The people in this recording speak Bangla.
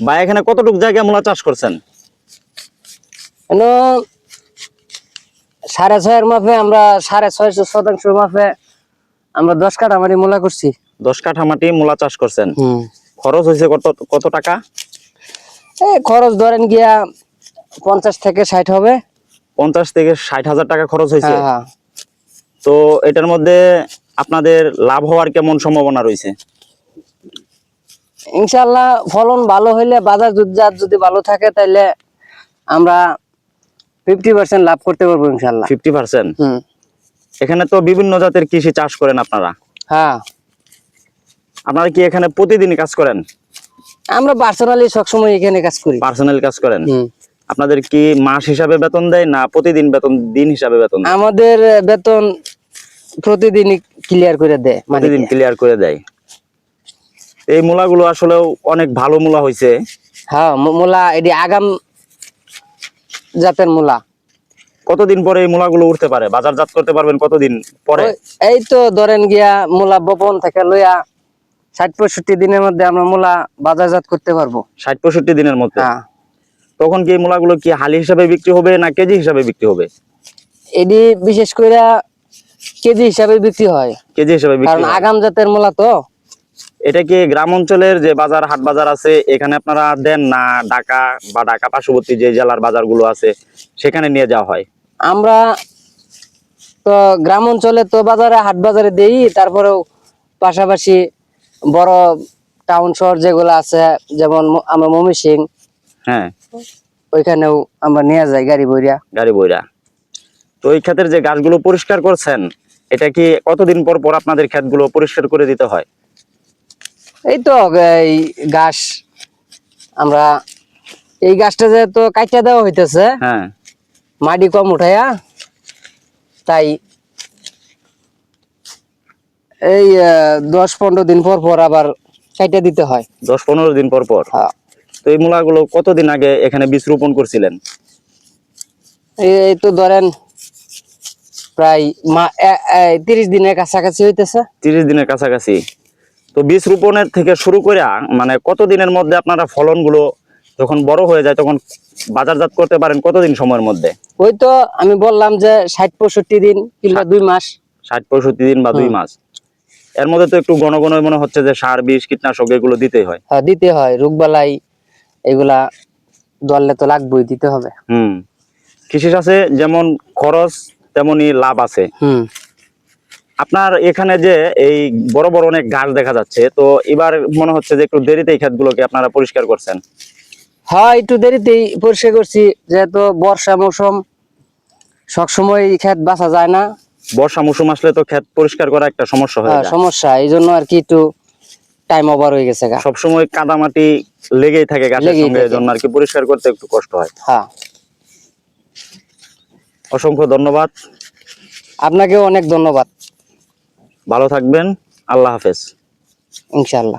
বা এখানে কতটুকু জায়গা মূলা চাষ করছেন? সাড়ে ছয়ের মাপে আমরা সাড়ে ছয়শো শতাংশ মাপে আমরা দশ কাঠা মারি মূলা করছি। দশ কাঠা মাটি মূলা চাষ করছেন। খরচ হয়েছে কত কত টাকা? এই খরচ ধরেন গিয়া পঞ্চাশ থেকে ষাট হবে। পঞ্চাশ থেকে ষাট হাজার টাকা খরচ হয়েছে। হ্যাঁ হ্যাঁ। তো এটার মধ্যে আপনাদের লাভ হওয়ার কেমন সম্ভাবনা রয়েছে? ইনশাল্লাহ ফলন ভালো হইলে বাজার জাত যদি ভালো থাকে তাহলে আমরা ফিফটি পার্সেন্ট লাভ করতে পারব ইনশাল্লাহ ফিফটি পার্সেন্ট এখানে তো বিভিন্ন জাতের কৃষি চাষ করেন আপনারা? হ্যাঁ। আপনারা কি এখানে প্রতিদিন কাজ করেন? আমরা পার্সোনালি সবসময় এখানে কাজ করি। পার্সোনাল কাজ করেন? আপনাদের কি মাস হিসাবে বেতন দেয় না প্রতিদিন বেতন দিন হিসাবে বেতন আমাদের বেতন প্রতিদিনই ক্লিয়ার করে দেয় প্রতিদিন ক্লিয়ার করে দেয়। এই মূলাগুলো আসলে অনেক ভালো মূলা হয়েছে হ্যাঁ মূলা এটি আগাম জাতের মূলা। কতদিন পরে এই মূলাগুলো উঠতে পারে? বাজারজাত করতে পারবেন কতদিন পরে? এই তো ধরেন গিয়া মূলা বপন থেকে লইয়া ষাট পঁয়ষট্টি দিনের মধ্যে আমরা মূলা বাজারজাত করতে পারব। ষাট পঁয়ষট্টি দিনের মধ্যে? হ্যাঁ। তখন কি মূলাগুলো কি হালি হিসাবে বিক্রি হবে না কেজি হিসাবে বিক্রি হবে? এটি বিশেষ করে কেজি হিসাবে বিক্রি হয়। কেজি হিসাবে বিক্রি কারণ আগাম জাতের মূলা তো। এটা কি গ্রাম অঞ্চলের যে বাজার হাট বাজার আছে? এখানে আপনারা দেন না ঢাকা বা ঢাকা পার্শ্ববর্তী যে জেলার বাজারগুলো আছে সেখানে নিয়ে যাওয়া হয়। আমরা তো গ্রাম অঞ্চলে তো বাজারে হাট বাজারে দেই তারপরেও পাশাপাশি বড় টাউন শহর যেগুলো আছে যেমন আমরা মমি সিং হ্যাঁ। ওইখানেও আমরা নিয়ে যাই গাড়ি বইরা। গাড়ি বইরা। তো এই ক্ষেতের যে গাছগুলো পরিষ্কার করছেন এটা কি কতদিন পর পর আপনাদের ক্ষেতগুলো পরিষ্কার করে দিতে হয়? এই তো এই ঘাস। আমরা এই গাছটা যে তো কাটিয়া দেওয়া হইতেছে হ্যাঁ। মাটি কম উঠাইয়া তাই এই দশ পনেরো দিন পর পর আবার কাটিয়া দিতে হয়। দশ পনেরো দিন পর পর? হ্যাঁ। তো এই মূলাগুলো কতদিন আগে এখানে বীজ রোপণ করছিলেন? এই তো ধরেন প্রায় মা- তিরিশ দিনের কাছাকাছি হইতেছে। তিরিশ দিনের কাছাকাছি? তো বীজ রোপণের থেকে শুরু করে মানে কত দিনের মধ্যে আপনারা ফলনগুলো যখন বড় হয়ে যায় তখন বাজারজাত করতে পারেন কতদিন সময়ের মধ্যে? ওই তো আমি বললাম যে ষাট পঁয়ষট্টি দিন কিংবা দুই মাস। ষাট পঁয়ষট্টি দিন বা দুই মাস। এর মধ্যে তো একটু ঘন ঘন মনে হচ্ছে যে সার বিষ কীটনাশক এগুলো দিতে হয়। হ্যাঁ, দিতে হয়। রোগবালাই এগুলা দললে তো লাগবেই দিতে হবে। হুম। কৃষি চাষে যেমন খরচ তেমনি লাভ আছে। হুম। আপনার এখানে যে এই বড় বড় অনেক গাছ দেখা যাচ্ছে তো এবার মনে হচ্ছে যে একটু দেরিতে এই ক্ষেতগুলোকে আপনারা পরিষ্কার করছেন। হ্যাঁ একটু দেরিতেই পরিষ্কার করছি যেহেতু বর্ষা মৌসুম সবসময় ক্ষেত বাঁচা যায় না। বর্ষা মৌসুম আসলে তো ক্ষেত পরিষ্কার করা একটা সমস্যা হয়ে হ্যাঁ, সমস্যা এই জন্য আর কি একটু টাইম ওভার হয়ে গেছে সবসময় কাদামাটি লেগেই থাকে গাছের লেগেই সঙ্গে। এজন্য আর কি পরিষ্কার করতে একটু কষ্ট হয়। হ্যাঁ। অসংখ্য ধন্যবাদ। আপনাকেও অনেক ধন্যবাদ। ভালো থাকবেন আল্লাহ হাফেজ। ইনশাল্লাহ